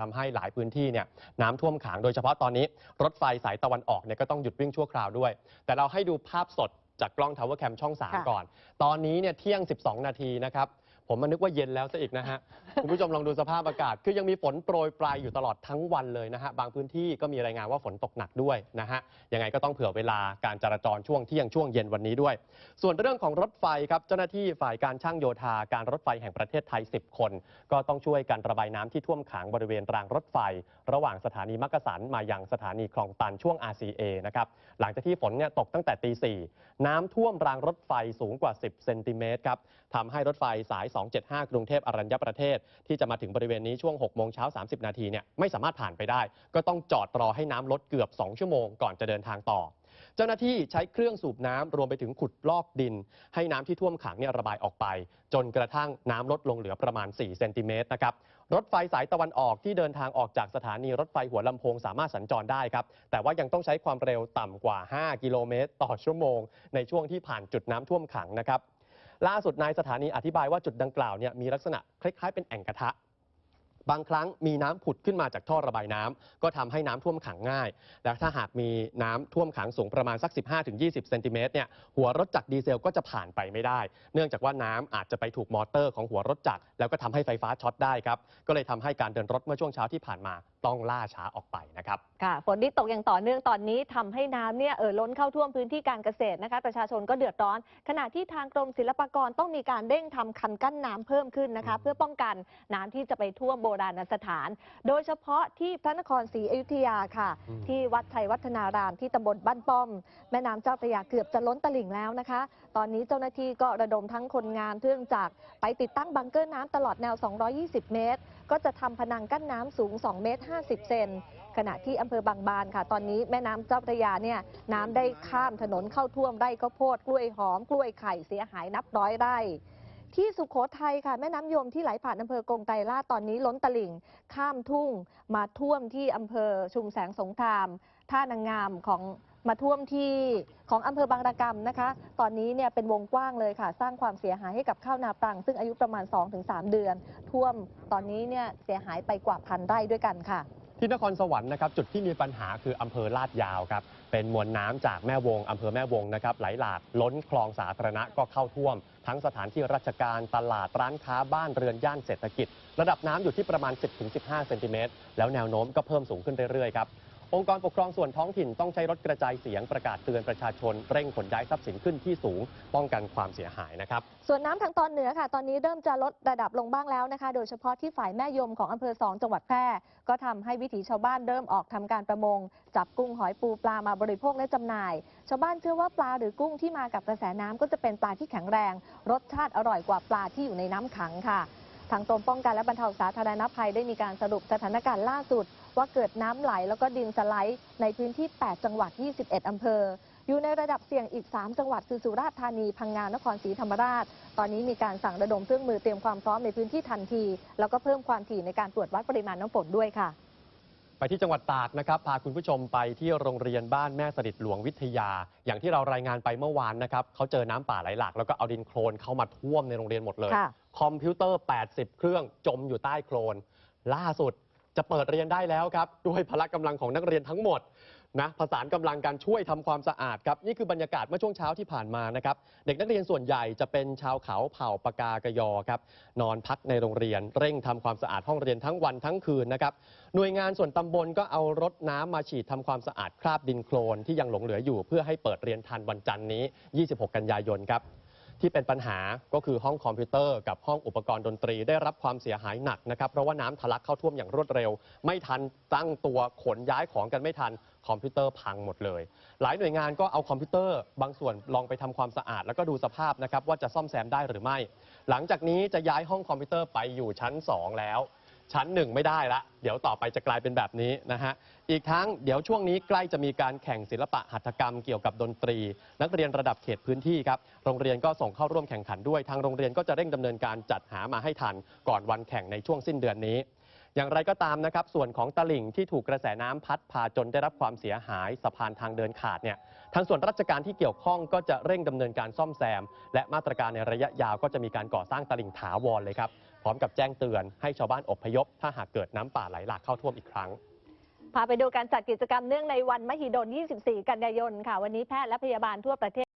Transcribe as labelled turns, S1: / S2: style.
S1: ทำให้หลายพื้นที่เนี่ยน้ำท่วมขังโดยเฉพาะตอนนี้ รถไฟสายตะวันออกเนี่ยก็ต้องหยุดวิ่งชั่วคราวด้วย แต่เราให้ดูภาพสดจากกล้อง Tower Cam ช่อง
S2: ค่ะ
S1: 3ก่อน ตอนนี้เนี่ยเที่ยง 12 นาทีนะครับ ผมมันนึกว่าเย็นแล้วซะอีกนะฮะ คุณผู้ชมลองดูสภาพอากาศ คือยังมีฝนโปรยปลายอยู่ตลอดทั้งวันเลยนะฮะ บางพื้นที่ก็มีรายงานว่าฝนตกหนักด้วยนะฮะ ยังไงก็ต้องเผื่อเวลาการจราจรช่วงเที่ยงช่วงเย็นวันนี้ด้วย ส่วนเรื่องของรถไฟครับเจ้าหน้าที่ฝ่ายการช่างโยธาการรถไฟแห่งประเทศไทย 10 คน ก็ต้องช่วยกันระบายน้ำที่ท่วมขังบริเวณรางรถไฟ ระหว่างสถานีมักกะสันมายังสถานีคลองตันช่วง RCA นะครับ หลังจากที่ฝนเนี่ยตกตั้งแต่ตีสี่น้ำท่วมรางรถไฟสูงกว่า 10 เซนติเมตรครับทำให้รถไฟสาย275 กรุงเทพอรัญญประเทศ ที่จะมาถึงบริเวณนี้ช่วง 6 โมงเช้า 30 นาทีเนี่ยไม่สามารถผ่านไปได้ ก็ต้องจอดรอให้น้ำลดเกือบ 2 ชั่วโมงก่อนจะเดินทางต่อ เจ้าหน้าที่ใช้เครื่องสูบน้ำรวมไปถึงขุดลอกดิน ให้น้ำที่ท่วมขังเนี่ยระบายออกไป จนกระทั่งน้ำลดลงเหลือประมาณ 4 เซนติเมตรนะครับรถไฟสายตะวันออกที่เดินทางออกจากสถานีรถไฟหัวลำโพงสามารถสัญจรได้ครับ แต่ว่ายังต้องใช้ความเร็วต่ำกว่า 5 กิโลเมตร ต่อชั่วโมง ในช่วงที่ผ่านจุดน้ำท่วมขังนะครับ ล่าสุดนายสถานีอธิบายว่าจุดดังกล่าวเนี่ยมีลักษณะคล้ายๆเป็นแอ่งกระทะ บางครั้งมีน้ำผุดขึ้นมาจากท่อระบายน้ำก็ทำให้น้ำท่วมขังง่าย และถ้าหากมีน้ำท่วมขังสูงประมาณสัก 15-20 เซนติเมตรเนี่ยหัวรถจักรดีเซลก็จะผ่านไปไม่ได้ เนื่องจากว่าน้ำอาจจะไปถูกมอเตอร์ของหัวรถจักรแล้วก็ทำให้ไฟฟ้าช็อตได้ครับก็เลยทำให้การเดินรถเมื่อช่วงเช้าที่ผ่านมาต้องล่าช้าออกไปนะครับ
S2: ค่ะฝนที่ตกอย่างต่อเนื่องตอนนี้ทำให้น้ำเนี่ยเอ่อล้นเข้าท่วมพื้นที่การเกษตรนะคะ ประชาชนก็เดือดร้อน ขณะที่ทางกรมศิลปากรต้องมีการเร่งทำคันกั้นน้ำเพิ่มขึ้นนะคะ
S1: อืม
S2: เพื่อป้องกันน้ำที่จะไปท่วมโบราณสถาน โดยเฉพาะที่พระนครศรีอยุธยาค่ะ
S1: อืม
S2: ที่วัดไทยวัฒนารามที่ตำบลบ้านป้อม แม่น้ำเจ้าพระยาเกือบจะล้นตลิ่งแล้วนะคะตอนนี้เจ้าหน้าที่ก็ระดมทั้งคนงานเครื่องจักรไปติดตั้งบังเกอร์น้ำตลอดแนว 220 เมตร ก็จะทำพนังกั้นน้ำสูง 2 เมตร 50 เซนขณะที่อำเภอบางบานค่ะ ตอนนี้แม่น้ำเจ้าพระยาเนี่ยน้ำได้ข้ามถนนเข้าท่วมไร่ข้าวโพดกล้วยหอมกล้วยไข่เสียหายนับร้อยไร่ที่สุขโขทัยค่ะ แม่น้ำยมที่ไหลผ่านอำเภอกงไกรลาดตอนนี้ล้นตลิ่ง ข้ามทุ่งมาท่วมที่อำเภอชุมแสงสงคราม ท่านางงามของ มาท่วมที่ของอำเภอบางระกำนะคะ ตอนนี้เนี่ยเป็นวงกว้างเลยค่ะ สร้างความเสียหายให้กับข้าวนาปรัง ซึ่งอายุประมาณ 2-3 เดือน ท่วมตอนนี้เนี่ยเสียหายไปกว่าพันไร่ด้วยกันค่ะ
S1: ที่นครสวรรค์นะครับจุดที่มีปัญหาคืออำเภอลาดยาวครับเป็นมวลน้ำจากแม่วงอำเภอแม่วงนะครับไหลหลากล้นคลองสาธารณะก็เข้าท่วม ทั้งสถานที่ราชการตลาดร้านค้าบ้านเรือนย่านเศรษฐกิจ ระดับน้ำอยู่ที่ประมาณ 10-15 เซนติเมตรแล้วแนวโน้มก็เพิ่มสูงขึ้นเรื่อยๆครับ องค์กรปกครองส่วนท้องถิ่นต้องใช้รถกระจายเสียงประกาศเตือนประชาชน เร่งขนย้ายทรัพย์สินขึ้นที่สูง ป้องกันความเสียหายนะครับ
S2: ส่วนน้ำทางตอนเหนือค่ะ ตอนนี้เริ่มจะลดระดับลงบ้างแล้วนะคะ โดยเฉพาะที่ฝ่ายแม่ยมของอำเภอสองจังหวัดแพร่ ก็ทำให้วิถีชาวบ้านเริ่มออกทำการประมง จับกุ้งหอยปูปลามาบริโภคและจำหน่าย ชาวบ้านเชื่อว่าปลาหรือกุ้งที่มากับกระแสน้ำก็จะเป็นปลาที่แข็งแรง รสชาติอร่อยกว่าปลาที่อยู่ในน้ำขังค่ะ ทางกรมป้องกันและบรรเทาสาธารณภัยได้มีการสรุปสถานการณ์ล่าสุด ว่าเกิดน้ำไหลแล้วก็ดินสไลด์ในพื้นที่ 8 จังหวัด 21 อำเภอ อยู่ในระดับเสี่ยงอีก 3 จังหวัดคือสุราษฎร์ธานี พังงานครศรีธรรมราช ตอนนี้มีการสั่งระดมเครื่องมือเตรียมความพร้อมในพื้นที่ทันที แล้วก็เพิ่มความถี่ในการตรวจวัดปริมาณน้ำฝนด้วยค่ะ
S1: ไปที่จังหวัดตากนะครับ พาคุณผู้ชมไปที่โรงเรียนบ้านแม่สดิดหลวงวิทยา อย่างที่เรารายงานไปเมื่อวานนะครับเขาเจอน้ำป่าไหลหลากแล้วก็เอาดินโคลนเข้ามาท่วมในโรงเรียนหมดเลย
S2: ค่ะ
S1: คอมพิวเตอร์ 80 เครื่องจมอยู่ใต้โคลน ล่าสุดจะเปิดเรียนได้แล้วครับ ด้วยพละกำลังของนักเรียนทั้งหมดนะผสานกำลังการช่วยทำความสะอาดครับ นี่คือบรรยากาศเมื่อช่วงเช้าที่ผ่านมานะครับ เด็กนักเรียนส่วนใหญ่จะเป็นชาวเขาเผ่าปากากยอครับ นอนพักในโรงเรียน เร่งทำความสะอาดห้องเรียนทั้งวันทั้งคืนนะครับ หน่วยงานส่วนตำบลก็เอารถน้ำมาฉีดทำความสะอาดคราบดินโคลนที่ยังหลงเหลืออยู่เพื่อให้เปิดเรียนทันวันจันทร์นี้ 26 กันยายนครับ ที่เป็นปัญหาก็คือห้องคอมพิวเตอร์กับห้องอุปกรณ์ดนตรีได้รับความเสียหายหนักนะครับเพราะว่าน้ำทะลักเข้าท่วมอย่างรวดเร็ว ไม่ทันตั้งตัวขนย้ายของกันไม่ทันคอมพิวเตอร์พังหมดเลย หลายหน่วยงานก็เอาคอมพิวเตอร์ บางส่วนลองไปทำความสะอาด แล้วก็ดูสภาพนะครับว่าจะซ่อมแซมได้หรือไม่ หลังจากนี้จะย้ายห้องคอมพิวเตอร์ไปอยู่ชั้น 2 แล้ว ชั้น1ไม่ได้ละ เดี๋ยวต่อไปจะกลายเป็นแบบนี้นะฮะ อีกทั้งเดี๋ยวช่วงนี้ใกล้จะมีการแข่งศิลปะหัตถกรรมเกี่ยวกับดนตรี นักเรียนระดับเขตพื้นที่ครับ โรงเรียนก็ส่งเข้าร่วมแข่งขันด้วย ทางโรงเรียนก็จะเร่งดำเนินการจัดหามาให้ทัน ก่อนวันแข่งในช่วงสิ้นเดือนนี้ อย่างไรก็ตามนะครับ ส่วนของตลิ่งที่ถูกกระแสน้ำพัดพาจนได้รับความเสียหายสะพานทางเดินขาดเนี่ย ทางส่วนราชการที่เกี่ยวข้องก็จะเร่งดำเนินการซ่อมแซม และมาตรการในระยะยาวก็จะมีการก่อสร้างตลิ่งถาวรเลยครับ พร้อมกับแจ้งเตือนให้ชาวบ้านอพยพ ถ้าหากเกิดน้ำป่าไหลหลากเข้าท่วมอีกครั้ง
S2: พาไปดูการจัดกิจกรรมเนื่องในวันมหิดล 24 กันยายนค่ะ วันนี้แพทย์และพยาบาลทั่วประเทศ